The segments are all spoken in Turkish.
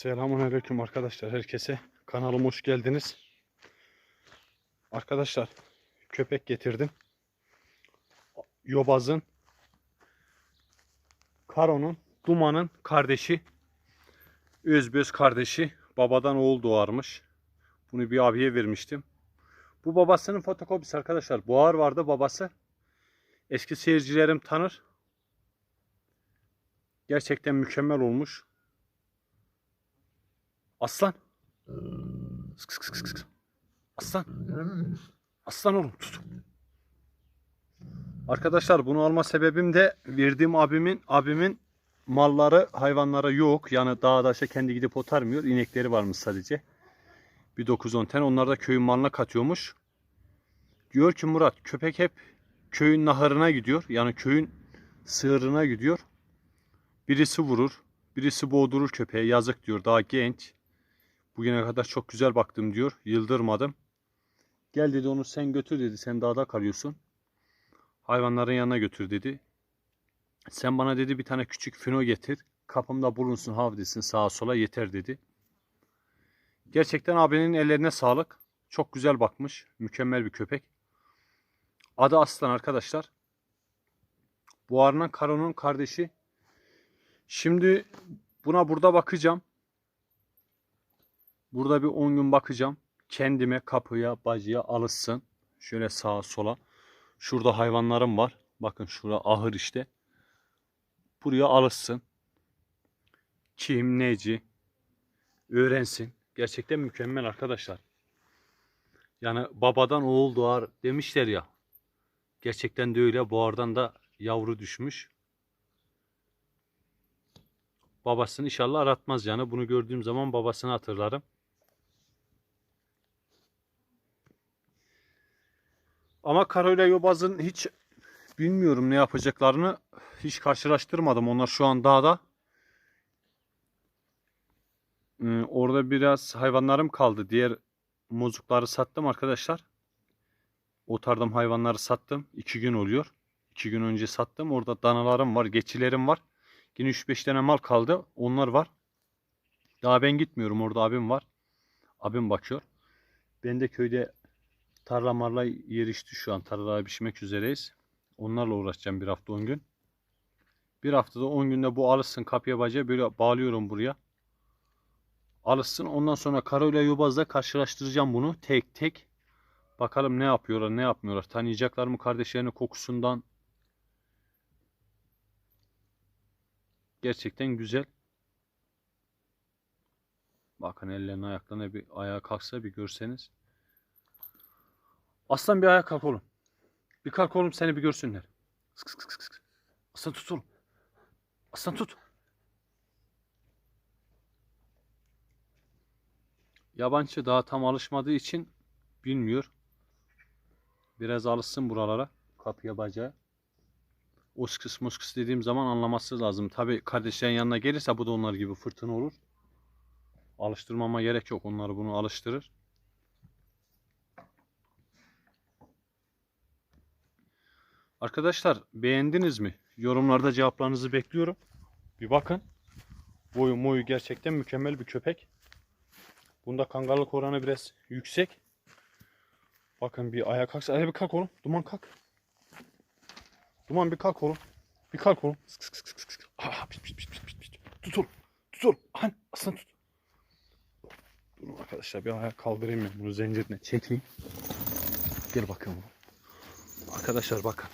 Selamünaleyküm arkadaşlar herkese. Kanalıma hoş geldiniz. Arkadaşlar köpek getirdim. Yobaz'ın Karo'nun Duman'ın kardeşi Özböz kardeşi babadan oğul doğarmış. Bunu bir abiye vermiştim. Bu babasının fotokopisi arkadaşlar. Buhar vardı babası. Eski seyircilerim tanır. Gerçekten mükemmel olmuş. Aslan. Sık sık sık sık. Aslan. Aslan oğlum tut. Arkadaşlar bunu alma sebebim de verdiğim abimin abimin malları hayvanlara yok. Yani dağda işte kendi gidip otarmıyor. İnekleri varmış sadece. Bir 9-10 tane. Onlar da köyün malına katıyormuş. Diyor ki Murat köpek hep köyün nahırına gidiyor. Yani köyün sığırına gidiyor. Birisi vurur. Birisi boğdurur köpeğe. Yazık diyor. Daha genç. Bugüne kadar çok güzel baktım diyor. Yıldırmadım. Gel dedi onu sen götür dedi. Sen dağda kalıyorsun. Hayvanların yanına götür dedi. Sen bana dedi bir tane küçük fino getir. Kapımda bulunsun hav desin sağa sola yeter dedi. Gerçekten abinin ellerine sağlık. Çok güzel bakmış. Mükemmel bir köpek. Adı Aslan arkadaşlar. Buhar'la Karo'nun kardeşi. Şimdi buna burada bakacağım. Burada bir 10 gün bakacağım. Kendime kapıya, bacıya alışsın. Şöyle sağa sola. Şurada hayvanlarım var. Bakın şurada ahır işte. Buraya alışsın. Kim, neci öğrensin. Gerçekten mükemmel arkadaşlar. Yani babadan oğul doğar demişler ya. Gerçekten de öyle. Boğardan da yavru düşmüş. Babasını inşallah aratmaz yani. Bunu gördüğüm zaman babasını hatırlarım. Ama Karo ile Yobaz'ın hiç bilmiyorum ne yapacaklarını hiç karşılaştırmadım. Onlar şu an dağda. Ee, orada biraz hayvanlarım kaldı. Diğer muzukları sattım arkadaşlar. Otardığım hayvanları sattım. İki gün oluyor. İki gün önce sattım. Orada danalarım var, geçilerim var. Yine 3-5 tane mal kaldı. Onlar var. Daha ben gitmiyorum. Orada abim var. Abim bakıyor. Ben de köyde tarla marla yerişti şu an. Tarlaya biçmek üzereyiz. Onlarla uğraşacağım bir hafta 10 gün. Bir haftada 10 günde bu alışsın kapıya bacağı böyle bağlıyorum buraya. Alışsın. Ondan sonra Karo ile Yobaz'la karşılaştıracağım bunu tek tek. Bakalım ne yapıyorlar ne yapmıyorlar. Tanıyacaklar mı kardeşlerinin kokusundan. Gerçekten güzel. Bakın ellerine ayaklarına bir ayağa kalksa bir görseniz. Aslan bir ayağa kalk oğlum. Bir kalk oğlum seni bir görsünler. Sık sık sık sık. Aslan tut oğlum. Aslan tut. Yabancı daha tam alışmadığı için bilmiyor. Biraz alışsın buralara. Kapıya bacağı. Oskıs muskıs dediğim zaman anlaması lazım. Tabi kardeşlerin yanına gelirse bu da onlar gibi fırtına olur. Alıştırmama gerek yok. Onlar bunu alıştırır. Arkadaşlar beğendiniz mi? Yorumlarda cevaplarınızı bekliyorum. Bir bakın. Boyu moyu gerçekten mükemmel bir köpek. Bunda kangarlık oranı biraz yüksek. Bakın bir ayağa kalksa. Hadi bir kalk oğlum. Duman kalk. Duman bir kalk oğlum. Bir kalk oğlum. Sık sık sık sık sık. Ah, pişt, pişt, pişt, pişt, pişt. Tut oğlum. Tut oğlum. Han, aslan tut. Durun arkadaşlar bir ayağa kaldırayım ben bunu zincirine çekeyim. Gel bakalım. Arkadaşlar bakın.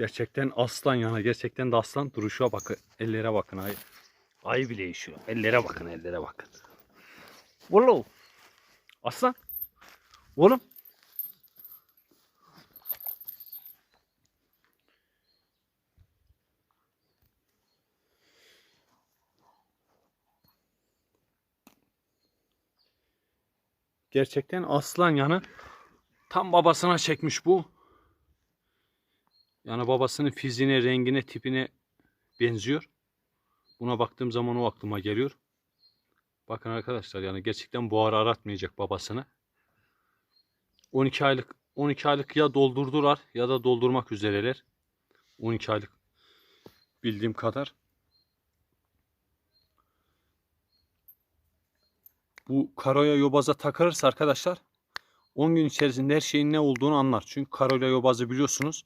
Gerçekten aslan yana. Gerçekten de aslan. Duruşa bakın. Ellere bakın. Ay, ay bile yaşıyor. Ellere bakın. Ellere bakın. Oğlum. Aslan. Oğlum. Gerçekten aslan yanı tam babasına çekmiş bu. Yani babasının fiziğine, rengine, tipine benziyor. Buna baktığım zaman o aklıma geliyor. Bakın arkadaşlar yani gerçekten buharı aratmayacak babasını. 12 aylık 12 aylık ya doldurdular ya da doldurmak üzereler. 12 aylık bildiğim kadar. bu karoya yobaza takılırsa arkadaşlar 10 gün içerisinde her şeyin ne olduğunu anlar. Çünkü karoya yobazı biliyorsunuz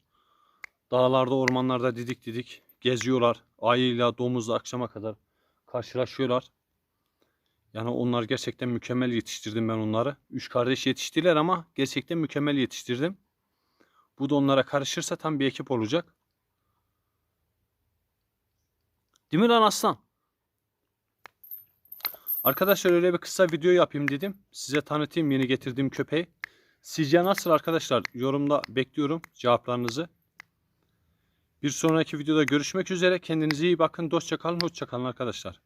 dağlarda ormanlarda didik didik geziyorlar. Ayıyla domuzla akşama kadar karşılaşıyorlar. Yani onlar gerçekten mükemmel yetiştirdim ben onları. Üç kardeş yetiştiler ama gerçekten mükemmel yetiştirdim. Bu da onlara karışırsa tam bir ekip olacak. Değil mi lan aslan? Arkadaşlar öyle bir kısa video yapayım dedim. Size tanıtayım yeni getirdiğim köpeği. Sizce nasıl arkadaşlar? Yorumda bekliyorum cevaplarınızı. Bir sonraki videoda görüşmek üzere. Kendinize iyi bakın. Dostça kalın. Hoşça kalın arkadaşlar.